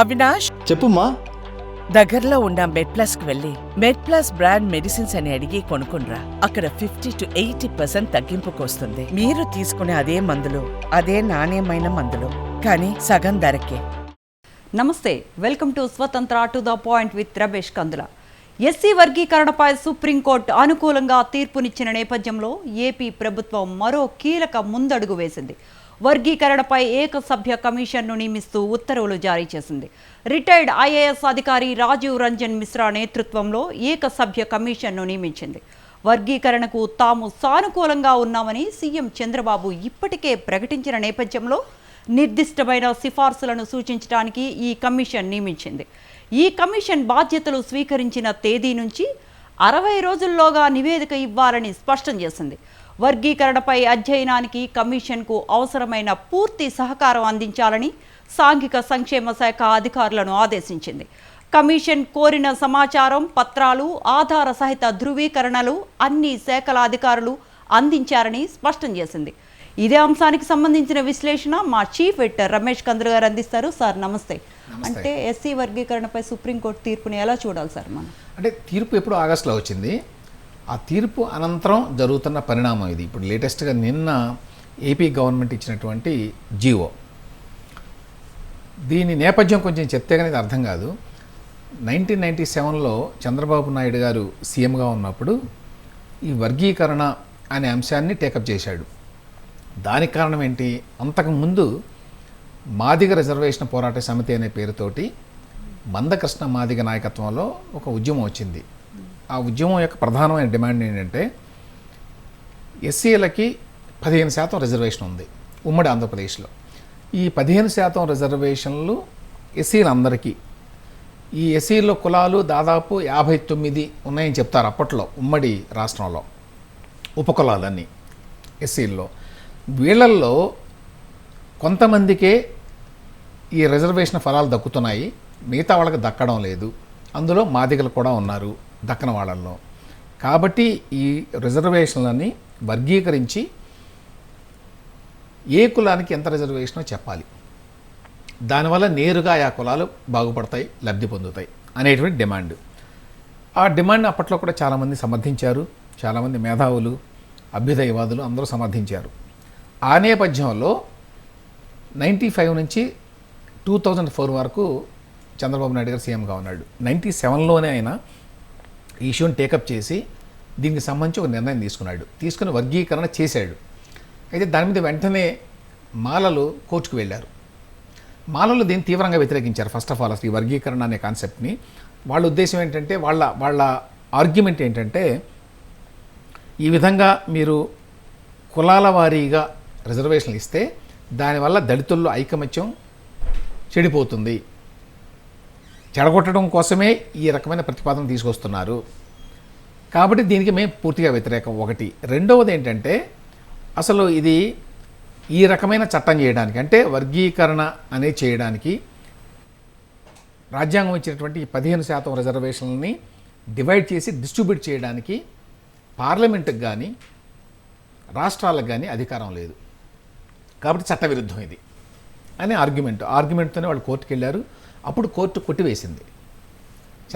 అవినాష్? చెప్పుమా దగ్గరలో ఉన్న మెడ్ ప్లస్కు వెళ్ళి మెడ్ ప్లస్ బ్రాండ్ మెడిసిన్స్ అని అడిగి కొనుక్కునరా అక్కడ ఫిఫ్టీ టు ఎయిటీ పర్సెంట్ తగ్గింపుకు వస్తుంది మీరు తీసుకునే అదే మందులు అదే నాణ్యమైన మందులు. కానీ సగం ధరకే. నమస్తే welcome to Swatantra to the point with Ramesh Kandula. SC వర్గీకరణపై supreme court అనుకూలంగా తీర్పునిచ్చిన నేపథ్యంలో ఏపీ ప్రభుత్వం మరో కీలక ముందడుగు వేసింది. వర్గీకరణపై ఏకసభ్య కమిషన్ను నియమిస్తూ ఉత్తర్వులు జారీ చేసింది. రిటైర్డ్ ఐఏఎస్ అధికారి రాజీవ్ రంజన్ మిశ్రా నేతృత్వంలో ఏకసభ్య కమిషన్ను నియమించింది. వర్గీకరణకు తాము సానుకూలంగా ఉన్నామని సీఎం చంద్రబాబు ఇప్పటికే ప్రకటించిన నేపథ్యంలో నిర్దిష్టమైన సిఫార్సులను సూచించడానికి ఈ కమిషన్ నియమించింది. ఈ కమిషన్ బాధ్యతలు స్వీకరించిన తేదీ నుంచి అరవై రోజుల్లోగా నివేదిక ఇవ్వాలని స్పష్టం చేసింది. వర్గీకరణపై అధ్యయనానికి కమిషన్కు అవసరమైన పూర్తి సహకారం అందించాలని సాంఘిక సంక్షేమ శాఖ అధికారులను ఆదేశించింది. కమిషన్ కోరిన సమాచారం పత్రాలు ఆధార సహిత ధృవీకరణలు అన్ని శాఖల అధికారులు అందించారని స్పష్టం చేసింది. ఇదే అంశానికి సంబంధించిన విశ్లేషణ మా చీఫ్ ఎడిటర్ రమేష్ కందులు గారు అందిస్తారు. సార్ నమస్తే. అంటే ఎస్సీ వర్గీకరణపై సుప్రీంకోర్టు తీర్పుని ఎలా చూడాలి సార్ మనం? అంటే తీర్పు ఎప్పుడు ఆగస్టులో వచ్చింది? ఆ తీర్పు అనంతరం జరుగుతున్న పరిణామం ఇది. ఇప్పుడు లేటెస్ట్గా నిన్న ఏపీ గవర్నమెంట్ ఇచ్చినటువంటి జీవో. దీని నేపథ్యం కొంచెం చెప్తే కానీ అర్థం కాదు. నైన్టీన్ నైంటీ సెవెన్లో చంద్రబాబు నాయుడు గారు సీఎంగా ఉన్నప్పుడు ఈ వర్గీకరణ అనే అంశాన్ని టేకప్ చేశాడు. దానికి కారణం ఏంటి? అంతకుముందు మాదిగ రిజర్వేషన్ పోరాట సమితి అనే పేరుతోటి మందకృష్ణ మాదిగ నాయకత్వంలో ఒక ఉద్యమం వచ్చింది. ఆ ఉద్యమం యొక్క ప్రధానమైన డిమాండ్ ఏంటంటే ఎస్సీలకి పదిహేను శాతం రిజర్వేషన్ ఉంది ఉమ్మడి ఆంధ్రప్రదేశ్లో. ఈ పదిహేను శాతం రిజర్వేషన్లు ఎస్సీలందరికీ. ఈ ఎస్సీలో కులాలు దాదాపు యాభై తొమ్మిది ఉన్నాయని చెప్తారు అప్పట్లో ఉమ్మడి రాష్ట్రంలో ఉపకులాలన్నీ ఎస్సీల్లో. వీళ్ళల్లో కొంతమందికే ఈ రిజర్వేషన్ ఫలాలు దక్కుతున్నాయి మిగతా వాళ్ళకి దక్కడం లేదు అందులో మాదిగలు కూడా ఉన్నారు. దక్కన వాళ్ళల్లో. కాబట్టి ఈ రిజర్వేషన్లని వర్గీకరించి ఏ కులానికి ఎంత రిజర్వేషనో చెప్పాలి. దానివల్ల నేరుగా ఆ కులాలు బాగుపడతాయి లబ్ధి పొందుతాయి అనేటువంటి డిమాండ్. ఆ డిమాండ్ అప్పట్లో కూడా చాలామంది సమర్థించారు చాలామంది మేధావులు అభ్యుదయవాదులు అందరూ సమర్థించారు. ఆ నేపథ్యంలో నైంటీ ఫైవ్ నుంచి టూ థౌజండ్ ఫోర్ వరకు చంద్రబాబు నాయుడు గారు సీఎంగా ఉన్నాడు. నైంటీ సెవెన్లోనే ఆయన ఈ ఇష్యూని టేకప్ చేసి దీనికి సంబంధించి ఒక నిర్ణయం తీసుకున్నాడు. తీసుకుని వర్గీకరణ చేశాడు. అయితే దాని మీద వెంటనే మాలలు కోర్టుకు వెళ్ళారు. మాలలు దీన్ని తీవ్రంగా వ్యతిరేకించారు. ఫస్ట్ ఆఫ్ ఆల్ అసలు ఈ వర్గీకరణ అనే కాన్సెప్ట్ని వాళ్ళ ఉద్దేశం ఏంటంటే వాళ్ళ వాళ్ళ ఆర్గ్యుమెంట్ ఏంటంటే ఈ విధంగా మీరు కులాల వారీగా రిజర్వేషన్లు ఇస్తే దానివల్ల దళితుల్లో ఐకమత్యం చెడిపోతుంది. చెడగొట్టడం కోసమే ఈ రకమైన ప్రతిపాదన తీసుకొస్తున్నారు. కాబట్టి దీనికి మేము పూర్తిగా వ్యతిరేకం ఒకటి. రెండవది ఏంటంటే అసలు ఇది ఈ రకమైన చట్టం చేయడానికి అంటే వర్గీకరణ అనే చేయడానికి రాజ్యాంగం ఇచ్చినటువంటి పదిహేను శాతం రిజర్వేషన్లని డివైడ్ చేసి డిస్ట్రిబ్యూట్ చేయడానికి పార్లమెంటుకు కానీ రాష్ట్రాలకు కానీ అధికారం లేదు. కాబట్టి చట్టవిరుద్ధం ఇది. అనే ఆర్గ్యుమెంట్. ఆర్గ్యుమెంట్తోనే వాళ్ళు కోర్టుకు వెళ్ళారు అప్పుడు కోర్టు కొట్టివేసింది.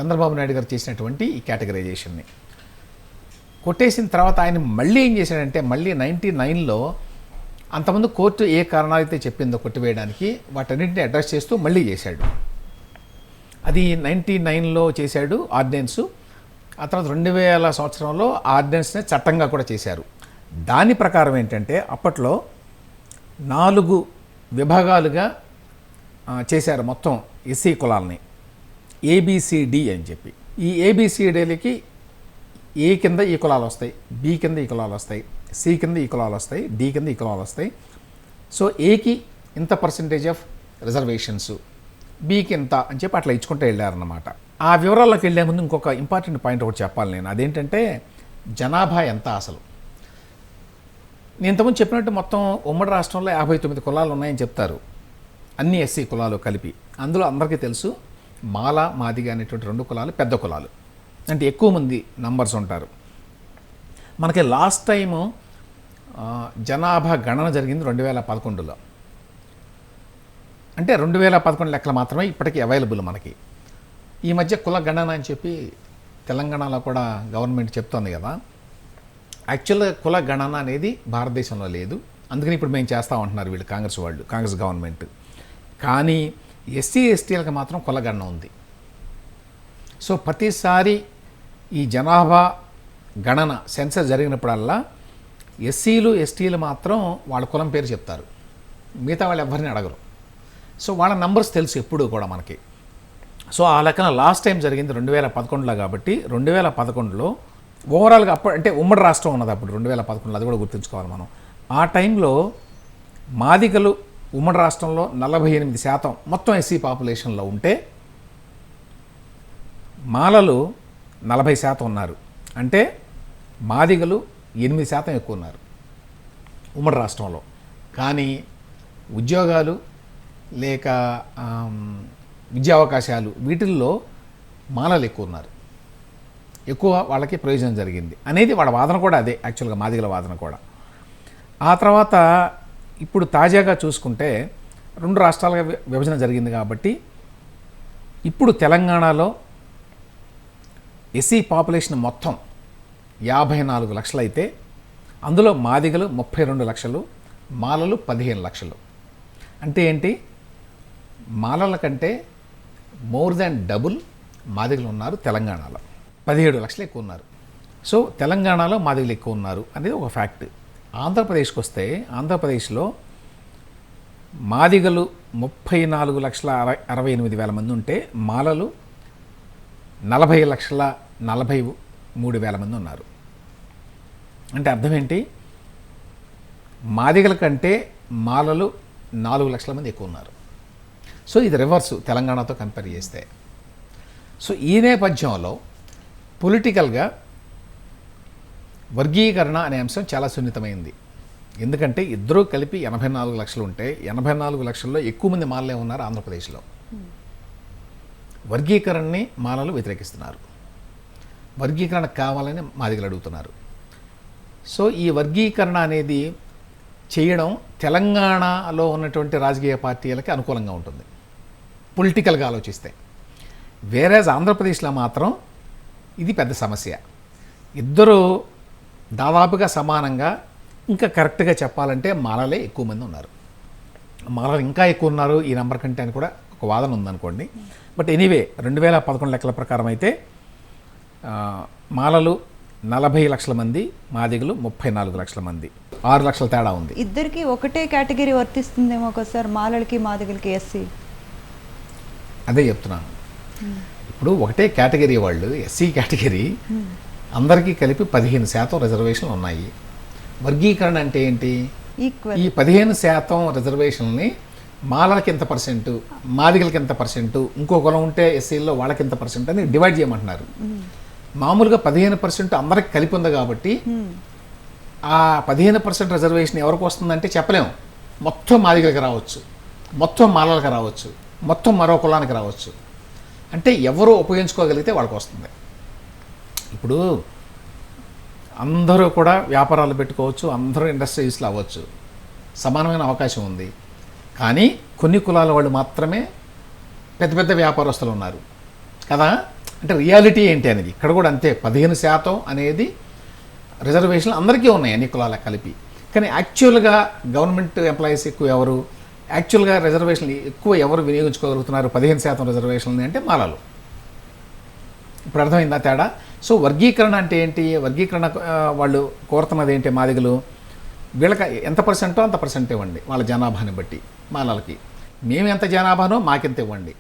చంద్రబాబు నాయుడు గారు చేసినటువంటి ఈ కేటగరైజేషన్ని. కొట్టేసిన తర్వాత ఆయన మళ్ళీ ఏం చేశాడంటే మళ్ళీ నైంటీ నైన్లో అంతకుముందు కోర్టు ఏ కారణాలైతే చెప్పిందో కొట్టివేయడానికి వాటన్నింటిని అడ్రస్ చేస్తూ మళ్ళీ చేశాడు. అది నైంటీ నైన్లో చేశాడు ఆర్డినెన్సు. ఆ తర్వాత రెండు వేల సంవత్సరంలో ఆర్డినెన్స్ని చట్టంగా కూడా చేశారు. దాని ప్రకారం ఏంటంటే అప్పట్లో నాలుగు విభాగాలుగా చేశారు మొత్తం. ఎస్సీ కులాలని. ఏబిసిడి అని చెప్పి. ఈ ఏబిసిడీలకి ఏ కింద ఈ కులాలు వస్తాయి? బి కింద ఈ కులాలు వస్తాయి. సి కింద ఈ కులాలు వస్తాయి. డి కింద ఈ కులాలు వస్తాయి. సో ఏకి ఇంత పర్సంటేజ్ ఆఫ్ రిజర్వేషన్స్ బీకి ఇంత అని చెప్పి అట్లా ఇచ్చుకుంటూ వెళ్ళారన్నమాట. ఆ వివరాల్లోకి వెళ్ళే ముందు ఇంకొక ఇంపార్టెంట్ పాయింట్ ఒకటి చెప్పాలి నేను. అదేంటంటే జనాభా ఎంత అసలు? నేను ఇంతకుముందు చెప్పినట్టు మొత్తం ఉమ్మడి రాష్ట్రంలో యాభై తొమ్మిది కులాలు ఉన్నాయని చెప్తారు. అన్ని ఎస్సీ కులాలు కలిపి. అందులో అందరికీ తెలుసు మాల మాదిగ అనేటువంటి రెండు కులాలు పెద్ద కులాలు. అంటే ఎక్కువ మంది నంబర్స్ ఉంటారు. మనకి లాస్ట్ టైము జనాభా గణన జరిగింది రెండు వేల పదకొండులో. అంటే రెండు వేల పదకొండు లెక్కలు మాత్రమే ఇప్పటికీ అవైలబుల్ మనకి. ఈ మధ్య కుల గణన అని చెప్పి తెలంగాణలో కూడా గవర్నమెంట్ చెప్తోంది కదా. యాక్చువల్గా కుల గణన అనేది భారతదేశంలో లేదు. అందుకని ఇప్పుడు మేము చేస్తా ఉంటున్నారు వీళ్ళు కాంగ్రెస్ వాళ్ళు కాంగ్రెస్ గవర్నమెంట్. కానీ ఎస్సీ ఎస్టీలకు మాత్రం కుల ఉంది. సో ప్రతిసారి ఈ జనాభా గణన సెన్సర్ జరిగినప్పుడల్లా ఎస్సీలు ఎస్టీలు మాత్రం వాళ్ళ కులం పేరు చెప్తారు. మిగతా వాళ్ళు ఎవరిని అడగరు. సో వాళ్ళ నంబర్స్ తెలుసు ఎప్పుడు కూడా మనకి. సో ఆ లెక్కన లాస్ట్ టైం జరిగింది రెండు వేల పదకొండులో కాబట్టి రెండు వేల పదకొండులో ఓవరాల్గా అప్పుడు అంటే ఉమ్మడి రాష్ట్రం ఉన్నది అప్పుడు రెండు వేల పదకొండులో అది కూడా గుర్తుంచుకోవాలి మనం. ఆ టైంలో మాదిగలు ఉమ్మడి రాష్ట్రంలో నలభై ఎనిమిది శాతం మొత్తం ఎస్సీ పాపులేషన్లో ఉంటే మాలలు నలభై శాతం ఉన్నారు. అంటే మాదిగలు ఎనిమిది శాతం ఎక్కువ ఉన్నారు ఉమ్మడి రాష్ట్రంలో. కానీ ఉద్యోగాలు లేక విద్యా అవకాశాలు వీటిల్లో మాలలు ఎక్కువ ఉన్నారు. ఎక్కువ వాళ్ళకి ప్రయోజనం జరిగింది. అనేది వాళ్ళ వాదన కూడా అదే యాక్చువల్గా మాదిగల వాదన కూడా. ఆ తర్వాత ఇప్పుడు తాజాగా చూసుకుంటే రెండు రాష్ట్రాలుగా విభజన జరిగింది కాబట్టి ఇప్పుడు తెలంగాణలో ఎస్సీ పాపులేషన్ మొత్తం యాభై నాలుగు లక్షలు అయితే అందులో మాదిగలు ముప్పై రెండు లక్షలు మాలలు పదిహేను లక్షలు. అంటే ఏంటి? మాలల కంటే మోర్ దాన్ డబుల్ మాదిగలు ఉన్నారు తెలంగాణలో. పదిహేడు లక్షలు ఎక్కువ ఉన్నారు. సో తెలంగాణలో మాదిగలు ఎక్కువ ఉన్నారు అనేది ఒక ఫ్యాక్ట్. ఆంధ్రప్రదేశ్కి వస్తే ఆంధ్రప్రదేశ్లో మాదిగలు ముప్పై నాలుగు లక్షల అరవై అరవై ఎనిమిది వేల మంది ఉంటే మాలలు నలభై లక్షల నలభై మూడు వేల మంది ఉన్నారు. అంటే అర్థం ఏంటి మాదిగల కంటే మాలలు నాలుగు లక్షల మంది ఎక్కువ ఉన్నారు. సో ఇది రివర్స్ తెలంగాణతో కంపేర్ చేస్తే. సో ఈ నేపథ్యంలో పొలిటికల్గా వర్గీకరణ అనే అంశం చాలా సున్నితమైంది. ఎందుకంటే ఇద్దరూ కలిపి ఎనభై నాలుగు లక్షలు ఉంటే ఎనభై నాలుగు లక్షల్లో ఎక్కువ మంది మాలలే ఉన్నారు ఆంధ్రప్రదేశ్లో. వర్గీకరణని మాలలు వ్యతిరేకిస్తున్నారు. వర్గీకరణ కావాలని మాదిగలు అడుగుతున్నారు. సో ఈ వర్గీకరణ అనేది చేయడం తెలంగాణలో ఉన్నటువంటి రాజకీయ పార్టీలకి అనుకూలంగా ఉంటుంది. పొలిటికల్గా ఆలోచిస్తే. వేరే ఆంధ్రప్రదేశ్లో మాత్రం ఇది పెద్ద సమస్య. ఇద్దరు దాదాపుగా సమానంగా ఇంకా కరెక్ట్గా చెప్పాలంటే మాలలే ఎక్కువ మంది ఉన్నారు. మాలలు ఇంకా ఎక్కువ ఉన్నారు ఈ నెంబర్ కంటే అని కూడా ఒక వాదన ఉందనుకోండి. బట్ ఎనీవే రెండు వేల పదకొండు లెక్కల ప్రకారం అయితే మాలలు నలభై లక్షల మంది మాదిగలు ముప్పై నాలుగు లక్షల మంది ఆరు లక్షల తేడా ఉంది. ఇద్దరికి ఒకటే కేటగిరీ వర్తిస్తుందేమో కదా సార్ మాలలకి మాదిగలకి ఎస్సీ అదే చెప్తున్నాను. ఇప్పుడు ఒకటే కేటగిరీ వాళ్ళు ఎస్సీ కేటగిరీ అందరికీ కలిపి పదిహేను శాతం రిజర్వేషన్లు ఉన్నాయి. వర్గీకరణ అంటే ఏంటి? ఈ పదిహేను శాతం రిజర్వేషన్ని మాలలకి ఎంత పర్సెంట్ మాదిగలకి ఎంత పర్సెంట్ ఇంకో కులం ఉంటే ఎస్సీల్లో వాళ్ళకి ఎంత పర్సెంట్ అని డివైడ్ చేయమంటున్నారు. మామూలుగా పదిహేను పర్సెంట్ అందరికి కలిపి ఉంది కాబట్టి ఆ పదిహేను పర్సెంట్ రిజర్వేషన్ ఎవరికి వస్తుందంటే చెప్పలేము మొత్తం మాదిగలకి రావచ్చు. మొత్తం మాలలకు రావచ్చు. మొత్తం మరో కులానికి రావచ్చు. అంటే ఎవరు ఉపయోగించుకోగలిగితే వాళ్ళకి వస్తుంది. ఇప్పుడు అందరూ కూడా వ్యాపారాలు పెట్టుకోవచ్చు అందరూ ఇండస్ట్రీస్లో అవ్వచ్చు. సమానమైన అవకాశం ఉంది. కానీ కొన్ని కులాల వాళ్ళు మాత్రమే పెద్ద పెద్ద వ్యాపారస్తులు ఉన్నారు. కదా? అంటే రియాలిటీ ఏంటి అనేది. ఇక్కడ కూడా అంతే పదిహేను శాతం అనేది రిజర్వేషన్లు అందరికీ ఉన్నాయి అన్ని కులాలకు కలిపి. కానీ యాక్చువల్గా గవర్నమెంట్ ఎంప్లాయీస్ ఎక్కువ ఎవరు? యాక్చువల్గా రిజర్వేషన్లు ఎక్కువ ఎవరు వినియోగించుకోగలుగుతున్నారు? పదిహేను శాతం రిజర్వేషన్లు అంటే మాలలు. ఇప్పుడు అర్థమైందా తేడా? సో వర్గీకరణ అంటే ఏంటి? వర్గీకరణ వాళ్ళు కోరుతున్నది ఏంటి మాదిగలు? వీళ్ళకి ఎంత పర్సెంటో అంత పర్సెంట్ ఇవ్వండి వాళ్ళ జనాభాని బట్టి మాలలకి. మేము ఎంత జనాభానో మాకెంత ఇవ్వండి.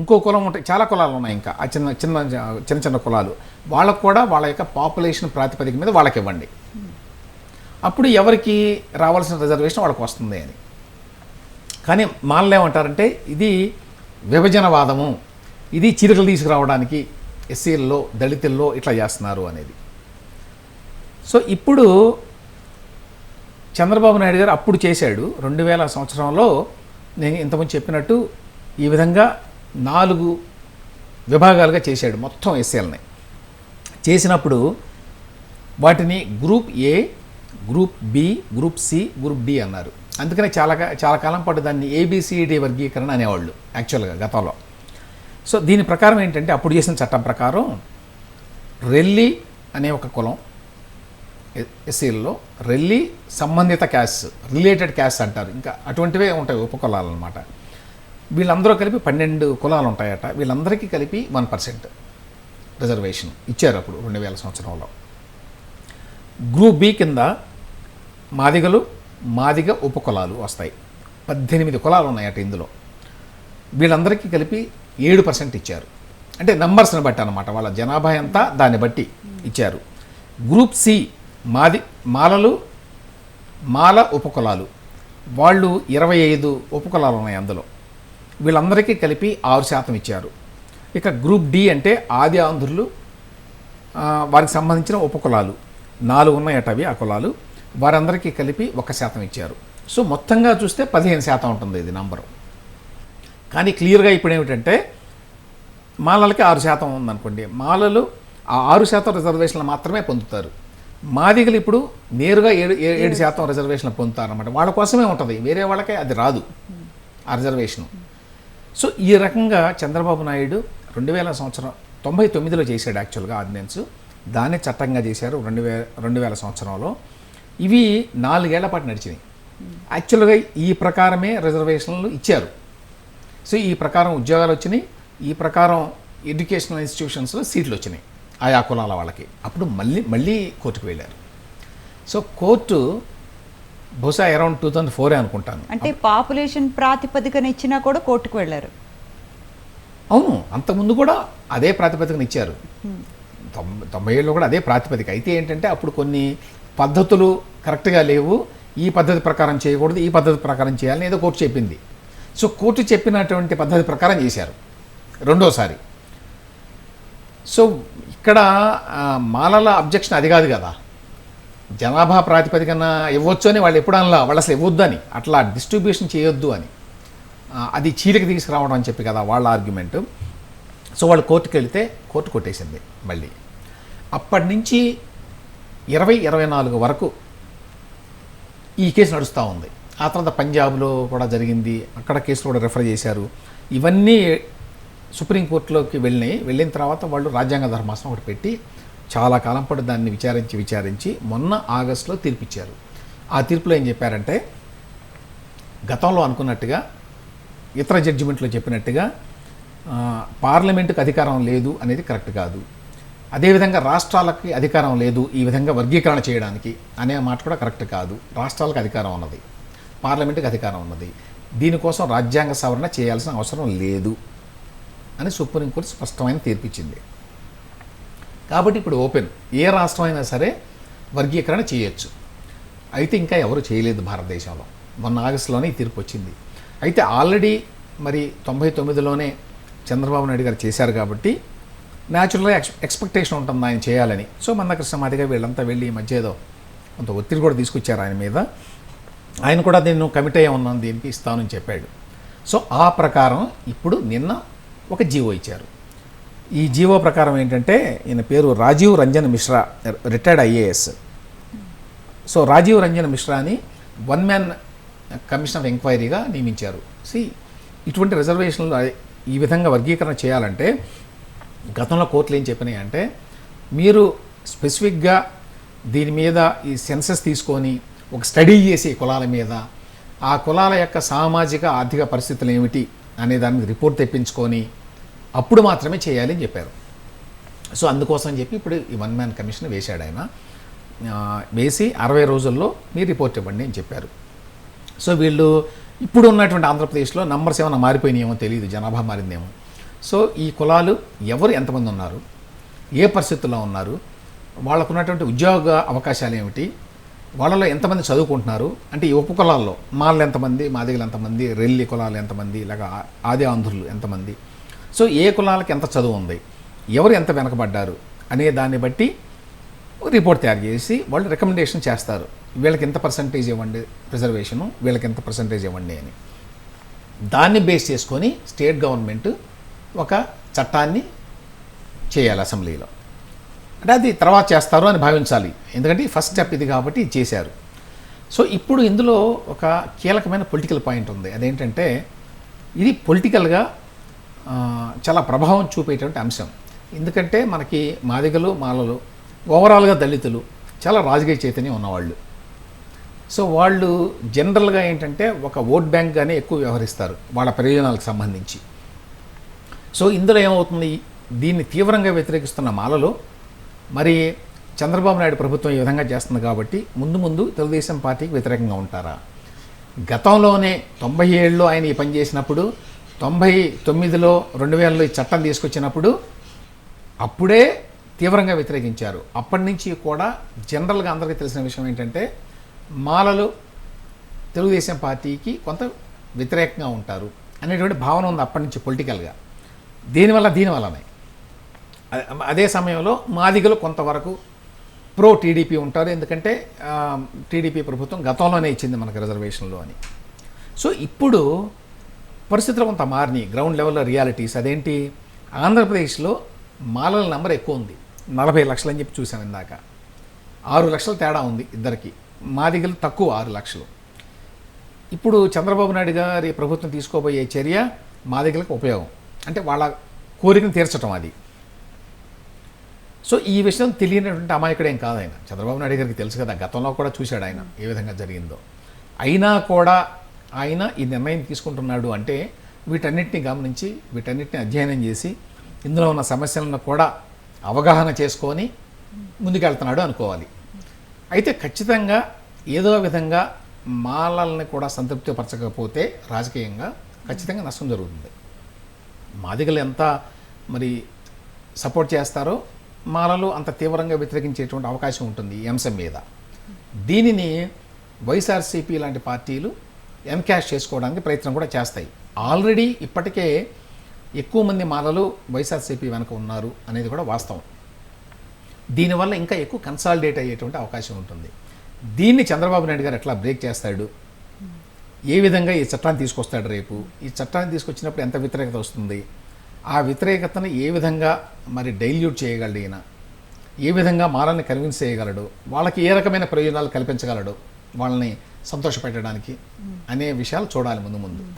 ఇంకో కులం ఉంటాయి చాలా కులాలు ఉన్నాయి ఇంకా. ఆ చిన్న చిన్న చిన్న చిన్న కులాలు. వాళ్ళకు కూడా వాళ్ళ యొక్క పాపులేషన్ ప్రాతిపదిక మీద వాళ్ళకి ఇవ్వండి. అప్పుడు ఎవరికి రావాల్సిన రిజర్వేషన్ వాళ్ళకి వస్తుంది అని. కానీ మానలు ఏమంటారంటే ఇది విభజనవాదము. ఇది చీరకలు తీసుకురావడానికి ఎస్సీల్లో దళితుల్లో ఇట్లా చేస్తున్నారు అనేది. సో ఇప్పుడు చంద్రబాబు నాయుడు గారు అప్పుడు చేశాడు. రెండు వేల సంవత్సరంలో నేను ఇంతకుముందు చెప్పినట్టు ఈ విధంగా నాలుగు విభాగాలుగా చేశాడు మొత్తం ఎస్సీలని. చేసినప్పుడు వాటిని group A group B group C group D అన్నారు. అందుకనే చాలా చాలా కాలం పాటు దాన్ని ఏబిసిడి వర్గీకరణ అనేవాళ్ళు యాక్చువల్గా గతంలో. సో దీని ప్రకారం ఏంటంటే అప్పుడు చేసిన చట్టం ప్రకారం రెల్లి అనే ఒక కులం ఎస్సీల్లో రెల్లి సంబంధిత క్యాష్ రిలేటెడ్ క్యాష్ అంటారు. ఇంకా అటువంటివే ఉంటాయి ఉపకులాలు అనమాట వీళ్ళందరూ కలిపి పన్నెండు కులాలు ఉంటాయట. వీళ్ళందరికీ కలిపి వన్ పర్సెంట్ రిజర్వేషన్ ఇచ్చారు అప్పుడు రెండు వేల సంవత్సరంలో. గ్రూప్ బి కింద మాదిగలు మాదిగ ఉపకులాలు వస్తాయి. పద్దెనిమిది కులాలు ఉన్నాయట ఇందులో. వీళ్ళందరికీ కలిపి ఏడు పర్సెంట్ ఇచ్చారు. అంటే నంబర్స్ని బట్టి అనమాట వాళ్ళ జనాభా ఎంత దాన్ని బట్టి ఇచ్చారు. గ్రూప్ సి మాది మాలలు మాల ఉపకులాలు. వాళ్ళు ఇరవై ఐదు ఉపకులాలు ఉన్నాయి అందులో. వీళ్ళందరికీ కలిపి ఆరు శాతం ఇచ్చారు. ఇక గ్రూప్ డి అంటే ఆది ఆంధ్రులు వారికి సంబంధించిన ఉపకులాలు. నాలుగు ఉన్నాయట అవి ఆ కులాలు. వారందరికీ కలిపి ఒక శాతం ఇచ్చారు. సో మొత్తంగా చూస్తే పదిహేను శాతం ఉంటుంది ఇది నంబరు కానీ క్లియర్గా ఇప్పుడు ఏమిటంటే మాలలకి ఆరు శాతం ఉందనుకోండి. మాలలు ఆ ఆరు శాతం రిజర్వేషన్లు మాత్రమే పొందుతారు. మాదిగలు ఇప్పుడు నేరుగా ఏడు ఏ- ఏడు శాతం రిజర్వేషన్లు పొందుతారన్నమాట. వాళ్ళ కోసమే ఉంటుంది. వేరే వాళ్ళకే అది రాదు. ఆ రిజర్వేషన్. సో ఈ రకంగా చంద్రబాబు నాయుడు రెండు వేల సంవత్సరం తొంభై తొమ్మిదిలో చేశాడు యాక్చువల్గా ఆర్డినెన్స్. దాన్ని చట్టంగా చేశారు రెండు వే రెండు వేల సంవత్సరంలో. ఇవి నాలుగేళ్ళ పాటు నడిచినాయి. యాక్చువల్గా ఈ ప్రకారమే రిజర్వేషన్లు ఇచ్చారు. సో ఈ ప్రకారం ఉద్యోగాలు వచ్చినాయి. ఈ ప్రకారం ఎడ్యుకేషనల్ ఇన్స్టిట్యూషన్స్లో సీట్లు వచ్చినాయి ఆయా కులాల వాళ్ళకి. అప్పుడు మళ్ళీ మళ్ళీ కోర్టుకు వెళ్ళారు. సో కోర్టు బహుశా అరౌండ్ టూ థౌజండ్ ఫోరే అనుకుంటాను. అంటే పాపులేషన్ ప్రాతిపదికన ఇచ్చినా కూడా కోర్టుకు వెళ్ళారు. అవును అంతకుముందు కూడా అదే ప్రాతిపదికన ఇచ్చారు. తొంభై తొంభై ఏళ్ళు కూడా అదే ప్రాతిపదిక. అయితే ఏంటంటే అప్పుడు కొన్ని పద్ధతులు కరెక్ట్గా లేవు. ఈ పద్ధతి ప్రకారం చేయకూడదు ఈ పద్ధతి ప్రకారం చేయాలని ఏదో కోర్టు చెప్పింది. సో కోర్టు చెప్పినటువంటి పద్ధతి ప్రకారం చేశారు. రెండోసారి. సో ఇక్కడ మాలల అబ్జెక్షన్ అది కాదు కదా. జనాభా ప్రాతిపదికన ఇవ్వచ్చు అని వాళ్ళు ఎప్పుడు అనలా వాళ్ళు అసలు ఇవ్వద్దు అని. అట్లా డిస్ట్రిబ్యూషన్ చేయొద్దు అని. అది చీలిక తీసుకురావడం అని చెప్పి కదా వాళ్ళ ఆర్గ్యుమెంట్. సో వాళ్ళు కోర్టుకు వెళితే కోర్టు కొట్టేసింది మళ్ళీ. అప్పటి నుంచి ఇరవై ఇరవై నాలుగు వరకు ఈ కేసు నడుస్తూ ఉంది. ఆ తర్వాత పంజాబ్లో కూడా జరిగింది. అక్కడ కేసులు కూడా రెఫర్ చేశారు. ఇవన్నీ సుప్రీంకోర్టులోకి వెళ్ళినాయి. వెళ్ళిన తర్వాత వాళ్ళు రాజ్యాంగ ధర్మాసనం ఒకటి పెట్టి చాలా కాలం పాటు దాన్ని విచారించి విచారించి మొన్న ఆగస్టులో తీర్పిచ్చారు. ఆ తీర్పులో ఏం చెప్పారంటే గతంలో అనుకున్నట్టుగా ఇతర జడ్జిమెంట్లో చెప్పినట్టుగా పార్లమెంటుకు అధికారం లేదు అనేది కరెక్ట్ కాదు. అదేవిధంగా రాష్ట్రాలకి అధికారం లేదు ఈ విధంగా వర్గీకరణ చేయడానికి అనే మాట కూడా కరెక్ట్ కాదు. రాష్ట్రాలకు అధికారం ఉన్నది. పార్లమెంటుకి అధికారం ఉన్నది. దీనికోసం రాజ్యాంగ సవరణ చేయాల్సిన అవసరం లేదు అని సుప్రీంకోర్టు స్పష్టమైన తీర్పిచ్చింది. కాబట్టి ఇప్పుడు ఓపెన్. ఏ రాష్ట్రం అయినా సరే వర్గీకరణ చేయొచ్చు. అయితే ఇంకా ఎవరు చేయలేదు భారతదేశంలో. మొన్న ఆగస్టులోనే ఈ తీర్పు వచ్చింది. అయితే ఆల్రెడీ మరి తొంభై తొమ్మిదిలోనే చంద్రబాబు నాయుడు గారు చేశారు కాబట్టి న్యాచురల్గా ఎక్స్ ఎక్స్పెక్టేషన్ ఉంటుంది ఆయన చేయాలని. సో మందకృష్ణ మాదిగా వీళ్ళంతా వెళ్ళి ఈ మధ్య ఏదో కొంత ఒత్తిడి కూడా తీసుకొచ్చారు ఆయన మీద. ఆయన కూడా నేను కమిట్ అయ్యే ఉన్నాను దీనికి ఇస్తానని చెప్పాడు. సో ఆ ప్రకారం ఇప్పుడు నిన్న ఒక జీవో ఇచ్చారు. ఈ జీవో ప్రకారం ఏంటంటే ఈయన పేరు Rajiv Ranjan Mishra retired IAS. So Rajiv Ranjan మిశ్రాని one man commission of ఎంక్వైరీగా నియమించారు. సి ఇటువంటి రిజర్వేషన్లు ఈ విధంగా వర్గీకరణ చేయాలంటే గతంలో కోర్టులు ఏం చెప్పినాయి అంటే మీరు స్పెసిఫిక్గా దీని మీద ఈ సెన్సెస్ తీసుకొని ఒక స్టడీ చేసి కులాల మీద ఆ కులాల యొక్క సామాజిక ఆర్థిక పరిస్థితులు ఏమిటి అనే దాని మీద రిపోర్ట్ తెప్పించుకొని అప్పుడు మాత్రమే చేయాలని చెప్పారు. సో అందుకోసం చెప్పి ఇప్పుడు ఈ వన్ మ్యాన్ కమిషన్ వేశాడు ఆయన. వేసి అరవై రోజుల్లో మీరు రిపోర్ట్ ఇవ్వండి అని చెప్పారు. సో వీళ్ళు ఇప్పుడు ఉన్నటువంటి ఆంధ్రప్రదేశ్లో నంబర్స్ ఏమైనా మారిపోయినాయేమో తెలియదు జనాభా మారిందేమో. సో ఈ కులాలు ఎవరు ఎంతమంది ఉన్నారు ఏ పరిస్థితుల్లో ఉన్నారు వాళ్ళకు ఉన్నటువంటి ఉద్యోగ అవకాశాలు ఏమిటి వాళ్ళలో ఎంతమంది చదువుకుంటున్నారు? అంటే ఈ ఉప కులాల్లో మాళ్ళు ఎంతమంది మాదిగలు ఎంతమంది రెల్లి కులాలు ఎంతమంది ఇలాగ ఆది ఆంధ్రులు ఎంతమంది? సో ఏ కులాలకి ఎంత చదువు ఉంది? ఎవరు ఎంత వెనకబడ్డారు? అనే దాన్ని బట్టి రిపోర్ట్ తయారు చేసి వాళ్ళు రికమెండేషన్ చేస్తారు. వీళ్ళకి ఎంత పర్సంటేజ్ ఇవ్వండి రిజర్వేషను వీళ్ళకి ఎంత పర్సంటేజ్ ఇవ్వండి అని. దాన్ని బేస్ చేసుకొని స్టేట్ గవర్నమెంట్ ఒక చట్టాన్ని చేయాలి అసెంబ్లీలో. అంటే అది తర్వాత చేస్తారు అని భావించాలి. ఎందుకంటే ఫస్ట్ స్టెప్ ఇది కాబట్టి ఇది చేశారు. సో ఇప్పుడు ఇందులో ఒక కీలకమైన పొలిటికల్ పాయింట్ ఉంది. అదేంటంటే ఇది పొలిటికల్గా చాలా ప్రభావం చూపేటువంటి అంశం. ఎందుకంటే మనకి మాదిగలు మాలలు ఓవరాల్గా దళితులు చాలా రాజకీయ చైతన్యం ఉన్నవాళ్ళు. సో వాళ్ళు జనరల్గా ఏంటంటే ఒక ఓట్ బ్యాంక్గానే ఎక్కువ వ్యవహరిస్తారు వాళ్ళ ప్రయోజనాలకు సంబంధించి. సో ఇందులో ఏమవుతుంది? దీన్ని తీవ్రంగా వ్యతిరేకిస్తున్న మాలలో మరి చంద్రబాబు నాయుడు ప్రభుత్వం ఈ విధంగా చేస్తుంది కాబట్టి ముందు ముందు తెలుగుదేశం పార్టీకి వ్యతిరేకంగా ఉంటారా? గతంలోనే తొంభై ఏళ్ళలో ఆయన ఈ పని చేసినప్పుడు తొంభై తొమ్మిదిలో రెండు వేలలో ఈ చట్టం తీసుకొచ్చినప్పుడు అప్పుడే తీవ్రంగా వ్యతిరేకించారు. అప్పటి నుంచి కూడా జనరల్గా అందరికీ తెలిసిన విషయం ఏంటంటే మాలలు తెలుగుదేశం పార్టీకి కొంత వ్యతిరేకంగా ఉంటారు అనేటువంటి భావన ఉంది అప్పటి నుంచి పొలిటికల్గా. దీనివల్ల దీనివల్లనే. అదే సమయంలో మాదిగలు కొంతవరకు ప్రో టీడీపీ ఉంటారు. ఎందుకంటే టీడీపీ ప్రభుత్వం గతంలోనే ఇచ్చింది మనకు రిజర్వేషన్లు అని. సో ఇప్పుడు పరిస్థితులు కొంత మారినాయి. గ్రౌండ్ లెవెల్లో రియాలిటీస్ అదేంటి? ఆంధ్రప్రదేశ్లో మాలల నెంబర్ ఎక్కువ ఉంది. నలభై లక్షలు అని చెప్పి చూసాం ఇందాక. ఆరు లక్షల తేడా ఉంది ఇద్దరికి. మాదిగలు తక్కువ ఆరు లక్షలు. ఇప్పుడు చంద్రబాబు నాయుడు గారి ప్రభుత్వం తీసుకోబోయే చర్య మాదిగలకు ఉపయోగం. అంటే వాళ్ళ కోరికను తీర్చడం అది. సో ఈ విషయం తెలియనటువంటి అమాయకుడేం కాదు ఆయన. చంద్రబాబు నాయుడు గారికి తెలుసు కదా గతంలో కూడా చూశాడు ఆయన ఏ విధంగా జరిగిందో. అయినా కూడా ఆయన ఈ నిర్ణయం తీసుకుంటున్నాడు అంటే వీటన్నిటిని గమనించి వీటన్నిటిని అధ్యయనం చేసి ఇందులో ఉన్న సమస్యలను కూడా అవగాహన చేసుకొని ముందుకెళ్తున్నాడు అనుకోవాలి. అయితే ఖచ్చితంగా ఏదో విధంగా మాలల్ని కూడా సంతృప్తిపరచకపోతే రాజకీయంగా ఖచ్చితంగా నష్టం జరుగుతుంది. మాదిగలు ఎంత మరి సపోర్ట్ చేస్తారో మాలలు అంత తీవ్రంగా వ్యతిరేకించేటువంటి అవకాశం ఉంటుంది ఈ అంశం మీద. దీనిని వైఎస్ఆర్సీపీ లాంటి పార్టీలు ఎంకాష్ చేసుకోవడానికి ప్రయత్నం కూడా చేస్తాయి. ఆల్రెడీ ఇప్పటికే ఎక్కువ మంది మాలలు వైఎస్ఆర్సీపీ వెనక ఉన్నారు అనేది కూడా వాస్తవం. దీనివల్ల ఇంకా ఎక్కువ కన్సాలిడేట్ అయ్యేటువంటి అవకాశం ఉంటుంది. దీన్ని చంద్రబాబు నాయుడు గారు ఎట్లా బ్రేక్ చేస్తాడు? ఏ విధంగా ఈ చట్టాన్ని తీసుకొస్తాడు రేపు? ఈ చట్టాన్ని తీసుకొచ్చినప్పుడు ఎంత వ్యతిరేకత వస్తుంది? ఆ వ్యతిరేకతను ఏ విధంగా మరి డైల్యూట్ చేయగలడు ఈయన? ఏ విధంగా మాలని కన్విన్స్ చేయగలడు? వాళ్ళకి ఏ రకమైన ప్రయోజనాలు కల్పించగలడు? వాళ్ళని సంతోషపెట్టడానికి అనే విషయాలు చూడాలి ముందు ముందు.